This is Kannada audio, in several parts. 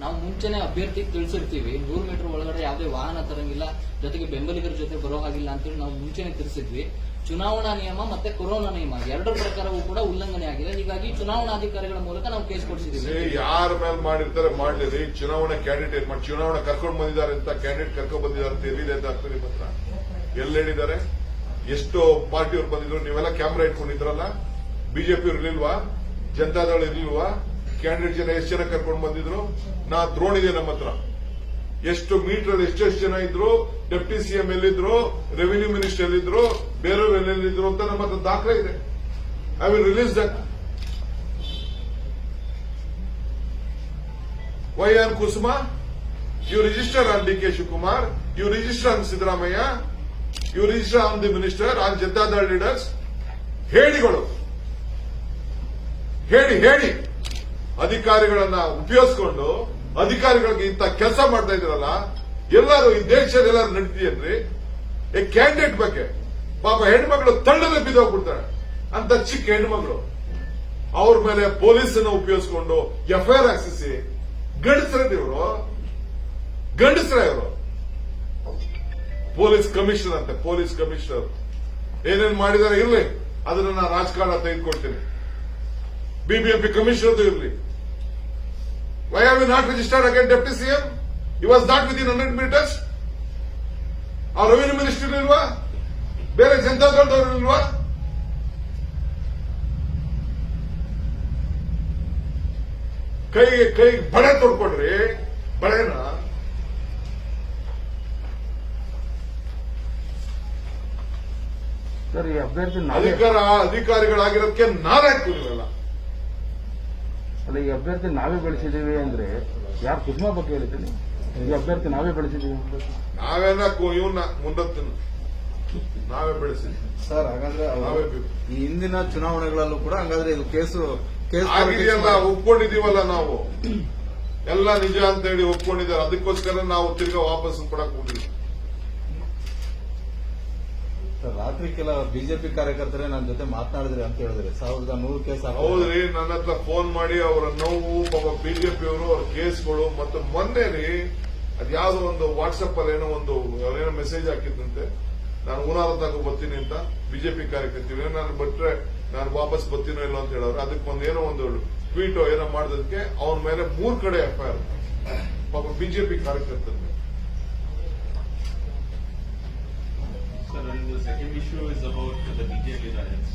ನಾವು ಮುಂಚೆನೆ ಅಭ್ಯರ್ಥಿಗೆ ತಿಳಿಸಿರ್ತೀವಿ. ನೂರು ಮೀಟರ್ ಒಳಗಡೆ ಯಾವುದೇ ವಾಹನ ತರಂಗಿಲ್ಲ, ಜೊತೆಗೆ ಬೆಂಬಲಿಗರ ಜೊತೆ ಬರೋ ಹಾಗಿಲ್ಲ ಅಂತೇಳಿ ನಾವು ಮುಂಚೆನೆ ತಿಳಿಸಿದ್ವಿ. ಚುನಾವಣಾ ನಿಯಮ ಮತ್ತೆ ಕೊರೋನಾ ನಿಯಮ ಎರಡರ ಪ್ರಕಾರವೂ ಕೂಡ ಉಲ್ಲಂಘನೆ ಆಗಿದೆ ಹೀಗಾಗಿ ಚುನಾವಣಾಧಿಕಾರಿಗಳ ಮೂಲಕ ನಾವು ಕೇಸ್ ಕೊಡಿಸಿದ್ದೀವಿ. ಯಾರ ಮೇಲೆ ಮಾಡಿರ್ತಾರೆ ಮಾಡಲಿ ಚುನಾವಣಾ ಕ್ಯಾಂಡಿಡೇಟ್ ಮಾಡಿ ಚುನಾವಣಾ ಕರ್ಕೊಂಡು ಬಂದಿದ್ದಾರೆ ಅಂತ ಕ್ಯಾಂಡಿಡೇಟ್ ಕರ್ಕೊಂಡು ಬಂದಿದ್ದಾರೆ ಅಂತ ಎಲ್ಲಿದೆ ಅಂತ ಆಗ್ತದೆ ನಿಮ್ಮ ಹತ್ರ? ಎಲ್ಲಿ ಹೇಳಿದ್ದಾರೆ? ಎಷ್ಟು ಪಾರ್ಟಿಯವ್ರು ಬಂದಿದ್ರು. ನೀವೆಲ್ಲ ಕ್ಯಾಮ್ರಾ ಇಟ್ಕೊಂಡಿದ್ರಲ್ಲ? ಬಿಜೆಪಿ ಇರ್ಲಿಲ್ವಾ? ಜನತಾದಳ ಇರ್ಲಿಲ್ವಾ? ಕ್ಯಾಂಡಿಡೇಟ್ ಜನ ಎಷ್ಟು ಜನ ಕರ್ಕೊಂಡು ಬಂದಿದ್ರು? ನಾ ದ್ರೋಣ ಇದೆ ನಮ್ಮ ಹತ್ರ. ಎಷ್ಟು ಮೀಟರ್ ಎಷ್ಟೆಷ್ಟು ಜನ ಇದ್ರು? ಡೆಪ್ಟಿ ಸಿಎಂ ಎಲ್ಲಿದ್ರು? ರೆವಿನ್ಯೂ ಮಿನಿಸ್ಟರ್ ಎಲ್ಲಿದ್ರು? ಬೇರೆಯವರು ಎಲ್ಲೆಲ್ಲಿದ್ರು ಅಂತ ನಮ್ಮ ಹತ್ರ ದಾಖಲೆ ಇದೆ. I will release that why are Kusuma you register on D K Shivakumar you register on Siddaramaiah you register on the minister on Janata Dal leaders ಹೇಳಿಗಳು ಹೇಳಿ ಹೇಳಿ ಅಧಿಕಾರಿಗಳನ್ನ ಉಪಯೋಗಿಸ್ಕೊಂಡು ಅಧಿಕಾರಿಗಳಿಗೆ ಇಂತ ಕೆಲಸ ಮಾಡ್ತಾ ಇದ್ರಲ್ಲ ಎಲ್ಲರೂ ಈ ದೇಶದಲ್ಲಿ ಎಲ್ಲರೂ ನಡೀತೀಯನ್ರಿ? ಈ ಕ್ಯಾಂಡಿಡೇಟ್ ಬಗ್ಗೆ. ಪಾಪ ಹೆಣ್ಮಕ್ಳು ತಳ್ಳದಲ್ಲಿ ಬಿದ್ದೋಗ್ಬಿಡ್ತಾರೆ ಅಂತ ಚಿಕ್ಕ ಹೆಣ್ಮಗಳು ಅವ್ರ ಮೇಲೆ ಪೊಲೀಸನ್ನು ಉಪಯೋಗಿಸ್ಕೊಂಡು ಎಫ್ಐಆರ್ ಹಾಕ್ಸಿಸಿ, ಗಂಡಸ್ರ ಇವರು ಗಂಡಸ್ರ ಇವರು. ಪೊಲೀಸ್ ಕಮಿಷನರ್ ಅಂತೆ, ಪೊಲೀಸ್ ಕಮಿಷನರ್. ಏನೇನ್ ಮಾಡಿದಾರೆ ಇರ್ಲಿ. ಅದನ್ನ ನಾನು ರಾಜಕಾರಣ ತೆಗೆದುಕೊಳ್ತೀನಿ. ಬಿಬಿಎಂಪಿ ಕಮಿಷನರ್ ಇರ್ಲಿ. Have you not registered again deputy CM you was not with in hundred meters ಆ ರೆವಿನ್ಯೂ ಮಿನಿಸ್ಟರ್ ಇಲ್ವಾ ಬೇರೆ ಜನತಾದಳದವ್ರು ಇಲ್ವಾ ಕೈಗೆ ಕೈ ಬಳೆ ತೊಡ್ಕೊಡ್ರಿ ಬಳೆನ ಸರ್ ಈ ಅಭ್ಯರ್ಥಿ ಅಧಿಕಾರ ಅಧಿಕಾರಿಗಳಾಗಿರೋದಕ್ಕೆ ನಾನೇ ನೀವೆಲ್ಲ ಅಲ್ಲ ಈ ಅಭ್ಯರ್ಥಿ ನಾವೇ ಬೆಳೆಸಿದ್ದೀವಿ ಅಂದ್ರೆ ಯಾರು ಕುಸುಮಾ ಬಗ್ಗೆ ಹೇಳಿದ್ದೀನಿ ಈ ಅಭ್ಯರ್ಥಿ ನಾವೇ ಬೆಳೆಸಿದ್ದೀವಿ. ನಾವೇನ ಇವನ್ನ ಮುಂದತ್ತಿನ ನಾವೇ ಬೆಳೆಸಿದ್ವಿ ಸರ್ ಹಾಗಾದ್ರೆ ನಾವೇ. ಈ ಹಿಂದಿನ ಚುನಾವಣೆಗಳಲ್ಲೂ ಕೂಡ ಹಂಗಾದ್ರೆ ಇದು ಕೇಸು ಕೇಸ್ ಆಗಿದೆಯಲ್ಲ ಒಪ್ಕೊಂಡಿದೀವಲ್ಲ ನಾವು? ಎಲ್ಲ ನಿಜ ಅಂತ ಹೇಳಿ ಒಪ್ಕೊಂಡಿದ್ದಾರೆ. ಅದಕ್ಕೋಸ್ಕರ ನಾವು ತಿರ್ಗಾ ವಾಪಸ್ ಕೊಡಕ್ ಹೋಗಿದ್ವಿ. ಸರ್, ರಾತ್ರಿ ಕೆಲ ಬಿಜೆಪಿ ಕಾರ್ಯಕರ್ತರೇ ನನ್ನ ಜೊತೆ ಮಾತನಾಡಿದ್ರೆ ಅಂತ ಹೇಳಿದ್ರೆ, ಸಾವಿರದ ನೂರು ಕೇಸ್. ಹೌದ್ರಿ, ನನ್ನ ಹತ್ರ ಫೋನ್ ಮಾಡಿ ಅವರ ನೋವು, ಪಾಪ ಬಿಜೆಪಿ ಅವರು ಕೇಸ್ಗಳು, ಮತ್ತು ಮೊನ್ನೆ ರೀ ಅದ್ಯಾವುದೋ ಒಂದು ವಾಟ್ಸಪ್ ಅಲ್ಲಿ ಏನೋ ಒಂದು ಏನೋ ಮೆಸೇಜ್ ಹಾಕಿದ್ದಂತೆ ನಾನು ಊನಾರದಾಗ ಬರ್ತೀನಿ ಅಂತ ಬಿಜೆಪಿ ಕಾರ್ಯಕರ್ತರು ನಾನು ಬಿಟ್ರೆ ನಾನು ವಾಪಸ್ ಬರ್ತೀನೋ ಇಲ್ಲ ಅಂತ ಹೇಳೋರು. ಅದಕ್ಕೆ ಒಂದು ಏನೋ ಒಂದು ಟ್ವೀಟ್ ಏನೋ ಮಾಡಿದಕ್ಕೆ ಅವನ ಮೇಲೆ ಮೂರ್ ಕಡೆ ಎಫ್ಐಆರ್ ಪಾಪ ಬಿಜೆಪಿ ಕಾರ್ಯಕರ್ತರು. Second issue is about the BJP riots.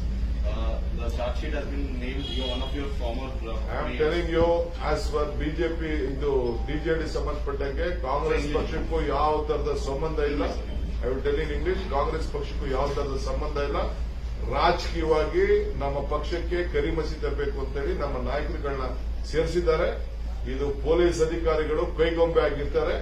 Uh, the charge sheet has been named, you one of your former. uh, um mayors. Telling you as far BJP ಇದು ಬಿಜೆಡಿ ಸಂಬಂಧಪಟ್ಟಂಗೆ ಕಾಂಗ್ರೆಸ್ ಪಕ್ಷಕ್ಕೂ ಯಾವ ತರದ ಸಂಬಂಧ ಇಲ್ಲ I will tell in English Congress ಪಕ್ಷಕ್ಕೂ ಯಾವ ತರದ ಸಂಬಂಧ ಇಲ್ಲ ರಾಜಕೀಯವಾಗಿ ನಮ್ಮ ಪಕ್ಷಕ್ಕೆ ಕರಿಮಸಿ ತರಬೇಕು ಅಂತೇಳಿ ನಮ್ಮ ನಾಯಕರುಗಳನ್ನ ಸೇರಿಸಿದ್ದಾರೆ ಇದು ಪೊಲೀಸ್ ಅಧಿಕಾರಿಗಳು ಕೈಗೊಂಬೆ ಆಗಿರ್ತಾರೆ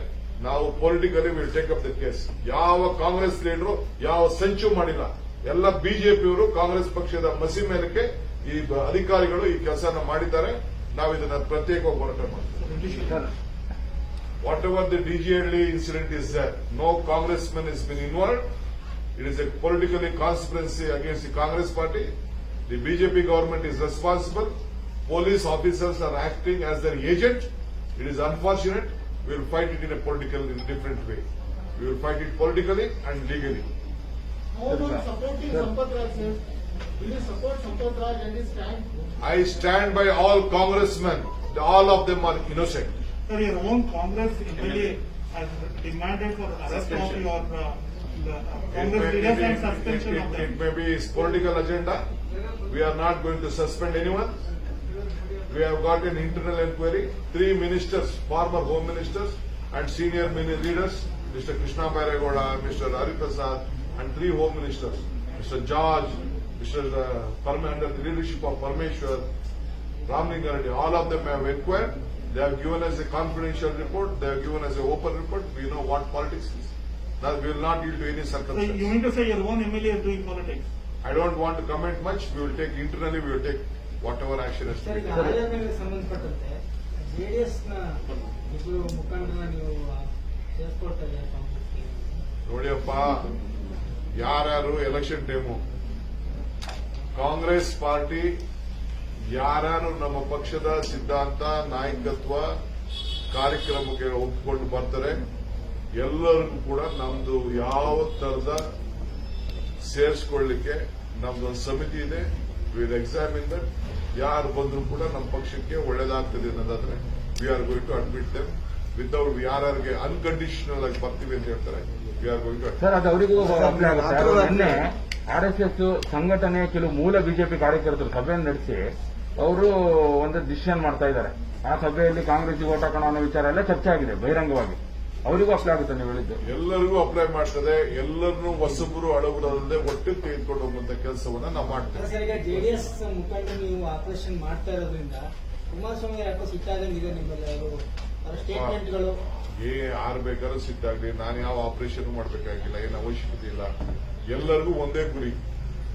ನಾವು politically will take up the case ಯಾವ ಕಾಂಗ್ರೆಸ್ ಲೀಡರು ಯಾವ ಸಂಚು ಮಾಡಿಲ್ಲ. ಎಲ್ಲ ಬಿಜೆಪಿಯವರು ಕಾಂಗ್ರೆಸ್ ಪಕ್ಷದ ಮಸಿ ಮೇಲಕ್ಕೆ ಈ ಅಧಿಕಾರಿಗಳು ಈ ಕೆಲಸನ ಮಾಡಿದ್ದಾರೆ. ನಾವು ಇದನ್ನ ಪ್ರತ್ಯೇಕವಾಗಿ ಹೋರಾಟ ಮಾಡ್ತೀವಿ. Whatever the DJ Halli incident is no Congress men is been involve it is a politically conspiracy against the Congress party the BJP government is responsible police officers are acting as their agent it is unfortunate. We will fight it in a political, in a different way. We will fight it politically and legally. How about supporting Sampath Raj, sir? Will you support Sampath Raj and his stand? I stand by all congressmen. All of them are innocent. Sir, your own Congress MLA has demanded for arrest of Suspension. your, uh, the uh, It Congress leaders and suspension it- of it may be his political agenda. We are not going to suspend anyone. We have got an internal inquiry. Three ministers, former home ministers and senior mini leaders, Mr. Krishna Bairegoda, Mr. Hari Prasad, and three home ministers, Mr. George, Mr. Uh, Parme, under the leadership of Parmeshwar, Ramlingareddy, all of them have inquired. They have given us a confidential report. They have given us a open report. We know what politics is. Now, we will not yield to any So you mean to say your own MLA is doing politics? I don't want to comment much. We will take internally, we will take whatever ever action ಸಂಬಂಧಪಟ್ಟಂತೆ ಇಬ್ಬರು ಮುಖಂಡರನ್ನ ನೀವು ನೋಡಿಯಪ್ಪ ಯಾರ್ಯಾರು ಎಲೆಕ್ಷನ್ ಟೈಮು ಕಾಂಗ್ರೆಸ್ ಪಾರ್ಟಿ ಯಾರ್ಯಾರು ನಮ್ಮ ಪಕ್ಷದ ಸಿದ್ಧಾಂತ ನಾಯಕತ್ವ ಕಾರ್ಯಕ್ರಮಕ್ಕೆ ಒಪ್ಪಿಕೊಂಡು ಬರ್ತಾರೆ ಎಲ್ಲರಿಗೂ ಕೂಡ ನಮ್ದು ಯಾವ ತರದ ಸೇರಿಸ್ಕೊಳ್ಳಿಕ್ಕೆ ನಮ್ದೊಂದು ಸಮಿತಿ ಇದೆ. ವಿಲ್ ಎಕ್ಸಾಮಿನ್ ದಟ್ ಯಾರು ಬಂದರೂ ಕೂಡ ನಮ್ಮ ಪಕ್ಷಕ್ಕೆ ಒಳ್ಳೇದಾಗ್ತದೆ ಅನ್ನೋದಾದ್ರೆ we are going to admit them without ಯಾರ್ಯಾರಿಗೆ ಅನ್ಕಂಡೀಷನಲ್ ಆಗಿ ಬರ್ತೀವಿ ಅಂತ ಹೇಳ್ತಾರೆ. We are going to sir ಅದು ಅವರಿಗೂ ಆರ್ ಎಸ್ ಎಸ್ ಸಂಘಟನೆ ಕೆಲವು ಮೂಲ ಬಿಜೆಪಿ ಕಾರ್ಯಕರ್ತರು ಸಭೆಯನ್ನು ನಡೆಸಿ ಅವರು ಒಂದು ಡಿಸಿಷನ್ ಮಾಡ್ತಾ ಇದ್ದಾರೆ. ಆ ಸಭೆಯಲ್ಲಿ ಕಾಂಗ್ರೆಸ್ಗೆ ಓಟ್ ಹಾಕೋಣ ಅನ್ನೋ ವಿಚಾರ ಎಲ್ಲ ಚರ್ಚೆ ಆಗಿದೆ ಬಹಿರಂಗವಾಗಿ. ಅವರಿಗೂ ಅಪ್ಲೈ ಆಗುತ್ತೆ ನೀವು ಹೇಳಿದ್ದೆ. ಎಲ್ಲರಿಗೂ ಅಪ್ಲೈ ಮಾಡ್ತದೆ ಎಲ್ಲರನ್ನೂ ಹೊಸಬರು ಅಲ್ಲದೆ ಒಟ್ಟು ತೆಗೆದುಕೊಂಡು ಹೋಗುವಂತ ಕೆಲಸವನ್ನ ನಾವು ಮಾಡ್ತೇವೆ. ಜೆಡಿಎಸ್ ಮುಖಂಡರು ನೀವು ಆಪರೇಷನ್ ಮಾಡ್ತಾ ಇರೋದ್ರಿಂದ ಕುಮಾರಸ್ವಾಮಿ ಯಾಕೋ ಸ್ಟೇಟ್ಮೆಂಟ್ಗಳು ಏ ಆರ್ ಬೇಕಾದ್ರೂ ಸಿಟ್ಟಾಗ್ಲಿ ನಾನು ಯಾವ ಆಪರೇಷನ್ ಮಾಡಬೇಕಾಗಿಲ್ಲ ಏನು ಅವಶ್ಯಕತೆ ಇಲ್ಲ. ಎಲ್ಲರಿಗೂ ಒಂದೇ ಗುರಿ.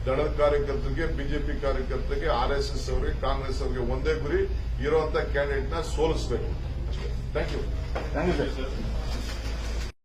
ದಳದ ಕಾರ್ಯಕರ್ತರಿಗೆ ಬಿಜೆಪಿ ಕಾರ್ಯಕರ್ತರಿಗೆ ಆರ್ ಎಸ್ ಎಸ್ ಅವರಿಗೆ ಕಾಂಗ್ರೆಸ್ ಅವರಿಗೆ ಒಂದೇ ಗುರಿ. ಇರುವಂತಹ ಕ್ಯಾಂಡಿಡೇಟ್ನ ನ ಸೋಲಿಸಬೇಕು. ಅಷ್ಟೇ. Thank you thank you sir.